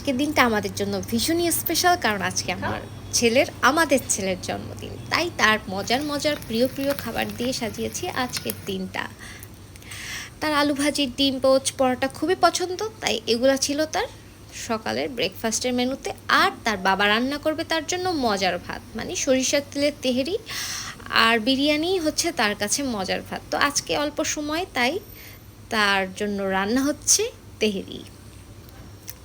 আজকের দিনটা আমাদের জন্য ভীষণই স্পেশাল কারণ আজকে আমার ছেলের আমাদের ছেলের জন্মদিন। তাই তার মজার মজার প্রিয় প্রিয় খাবার দিয়ে সাজিয়েছি আজকের দিনটা। তার আলু ভাজি ডিম পোচ পরোটা খুবই পছন্দ তাই এগুলো ছিল তার সকালের ব্রেকফাস্টের মেনুতে। আর তার বাবা রান্না করবে তার জন্য মজার ভাত মানে সরিষার তেলের তেহেরি আর বিরিয়ানি হচ্ছে তার কাছে মজার ভাত। তো আজকে অল্প সময় তাই তার জন্য রান্না হচ্ছে তেহেরি।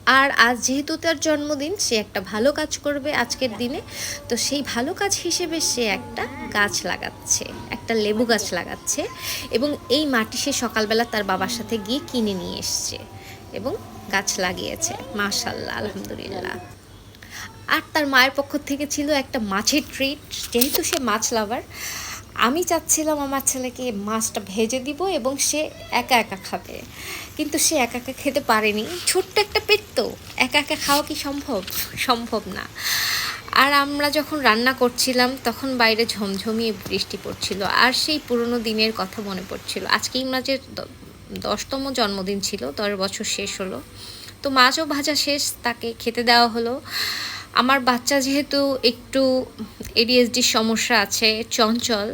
আর আজ যেহেতু তার জন্মদিন, সে একটা ভালো কাজ করবে আজকের দিনে। তো সেই ভালো কাজ হিসেবে সে একটা গাছ লাগাচ্ছে, একটা লেবু গাছ লাগাচ্ছে এবং এই মাটি সে সকালবেলা তার বাবার সাথে গিয়ে কিনে নিয়ে এসছে এবং গাছ লাগিয়েছে। মাশাল্লাহ আলহামদুলিল্লাহ। আর তার মায়ের পক্ষ থেকে ছিল একটা মাছের ট্রিট যেহেতু সে মাছ লাভার আমি চাচ্ছিলাম আমার ছেলেকে মাছটা ভেজে দিব এবং সে একা একা খাবে। কিন্তু সে একা একা খেতে পারেনি। ছোট্ট একটা পেট তো। একা একা খাওয়া কি সম্ভব? সম্ভব না। আর আমরা যখন রান্না করছিলাম, তখন বাইরে ঝমঝমিয়ে বৃষ্টি পড়ছিল। আর সেই পুরনো দিনের কথা মনে পড়ছিল। আজকে ইমরাজের দশতম জন্মদিন ছিল, দশ বছর শেষ হলো। তো মাছও ভাজা শেষ, তাকে খেতে দেওয়া হলো। আমার বাচ্চা যেহেতু একটু এডিএসডির সমস্যা আছে, চঞ্চল,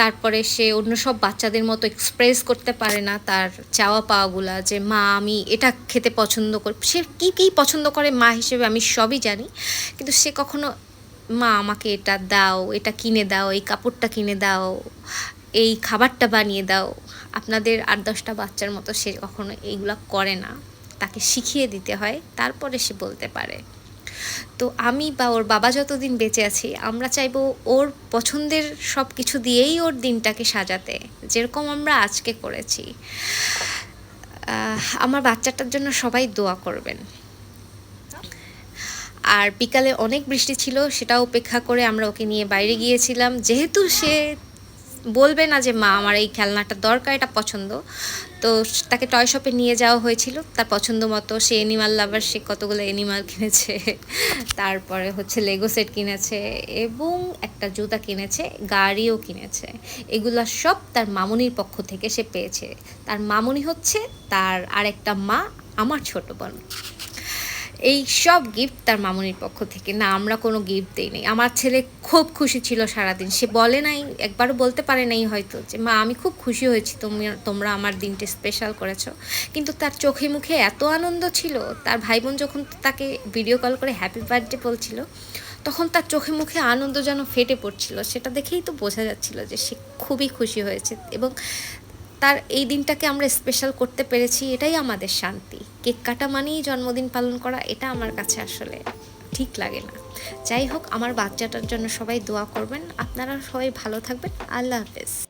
তারপরে সে অন্য সব বাচ্চাদের মতো এক্সপ্রেস করতে পারে না তার চাওয়া পাওয়াগুলা যে, মা, আমি এটা খেতে পছন্দ করি সে কী কী পছন্দ করে মা হিসেবে আমি সবই জানি, কিন্তু সে কখনো, মা, আমাকে এটা দাও, এটা কিনে দাও, এই কাপড়টা কিনে দাও, এই খাবারটা বানিয়ে দাও। আপনাদের আট দশটা বাচ্চার মতো সে কখনো এইগুলা করে না। তাকে শিখিয়ে দিতে হয়, তারপরে সে বলতে পারে। তো আমি বা ওর বাবা যতদিন বেঁচে আছি, আমরা চাইব ওর পছন্দের সব কিছু দিয়েই ওর দিনটাকে সাজাতে, যেরকম আমরা আজকে করেছি। আমার বাচ্চাটার জন্য সবাই দোয়া করবেন। আর বিকালে অনেক বৃষ্টি ছিল সেটা উপেক্ষা করে আমরা ওকে নিয়ে বাইরে গিয়েছিলাম। যেহেতু সে বলবে না যে, মা, আমার এই খেলনাটা দরকার, এটা পছন্দ। তো তাকে টয় শপে নিয়ে যাওয়া হয়েছিল। তার পছন্দ মতো সে অ্যানিমাল লাভার সে কতগুলো অ্যানিমাল কিনেছে, তারপরে হচ্ছে লেগো সেট কিনেছে এবং একটা জুতা কিনেছে, গাড়িও কিনেছে। এগুলা সব তার মামুনির পক্ষ থেকে সে পেয়েছে। তার মামুনি হচ্ছে তার আরেকটা মা, আমার ছোট বোন। এই সব গিফট তার মামুনির পক্ষ থেকে। না, আমরা কোনো গিফট দিইনি আমার ছেলে খুব খুশি ছিল সারাদিন। সে বলে নাই, একবারও বলতে পারে নাই হয়তো যে, মা, আমি খুব খুশি হয়েছি, তুমি, তোমরা আমার দিনটা স্পেশাল করেছ। কিন্তু তার চোখে মুখে এত আনন্দ ছিল, তার ভাই বোন যখন তাকে ভিডিও কল করে হ্যাপি বার্থডে বলছিল, তখন তার চোখে মুখে আনন্দ যেন ফেটে পড়ছিল। সেটা দেখেই তো বোঝা যাচ্ছিল যে সে খুবই খুশি হয়েছে এবং তার এই দিনটাকে আমরা স্পেশাল করতে পেরেছি, এটাই আমাদের শান্তি। কেক কাটা মানেই জন্মদিন পালন করা, এটা আমার কাছে আসলে ঠিক লাগে না। যাই হোক, আমার বাচ্চাটার জন্য সবাই দোয়া করবেন। আপনারা সবাই ভালো থাকবেন। আল্লাহ হাফেজ।